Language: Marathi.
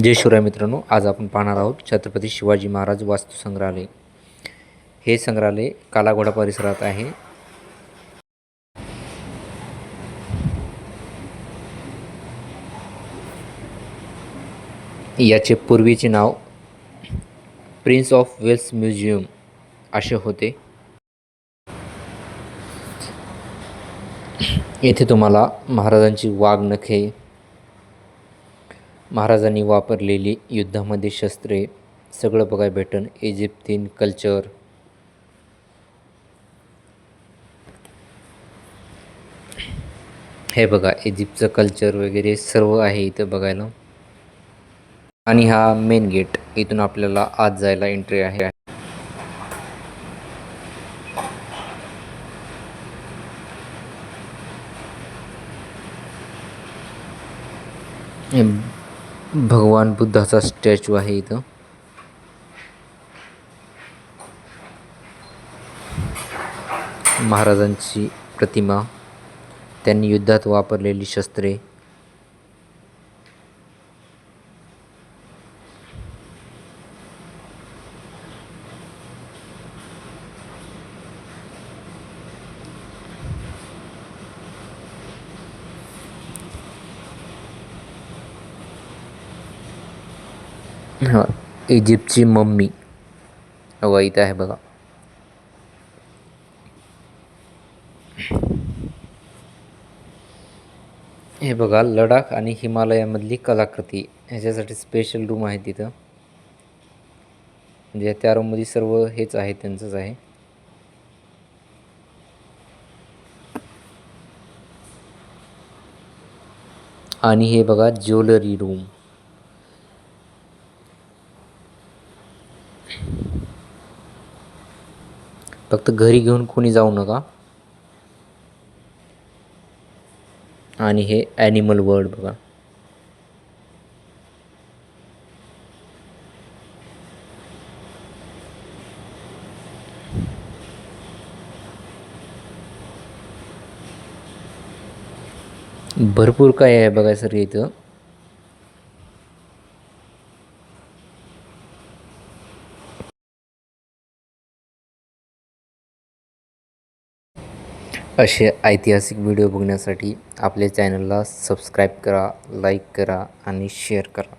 जय शिवराय मित्रांनो आज आपण पाहणार आहोत छत्रपती शिवाजी महाराज वास्तू संग्रहालय. हे संग्रहालय कालाघोडा परिसरात आहे. याचे पूर्वीचे नाव प्रिन्स ऑफ वेल्स म्युझियम असे होते. येथे तुम्हाला महाराजांची वाघनखे महाराजांनी वापरलेली युद्धामध्ये शस्त्रे सगळं बघाय भेटन. इजिप्तीन कल्चर. हे बघा इजिप्तचं कल्चर वगैरे सर्व आहे इथं बघायला. आणि हा मेन गेट इथून आपल्याला आत जायला एंट्री आहे. हे भगवान बुद्धाचा स्टॅच्यू आहे इथं. महाराजांची प्रतिमा त्यांनी युद्धात वापरलेली शस्त्रे हां इजिप्तची मम्मी. हवा इथं आहे बघा. हे बघा लडाख आणि हिमालयामधली कलाकृती. ह्याच्यासाठी स्पेशल रूम आहे तिथं. म्हणजे त्या रूममध्ये सर्व हेच आहे त्यांचंच आहे. आणि हे बघा ज्वेलरी रूम फक्त घरी घेऊन कोणी जाऊ नका. आणि हे ॲनिमल वर्ल्ड बघा. भरपूर काय आहे बघा सर इथं. असे ऐतिहासिक व्हिडिओ बघण्यासाठी आपल्या चॅनलला सबस्क्राईब करा लाईक करा आणि शेअर करा.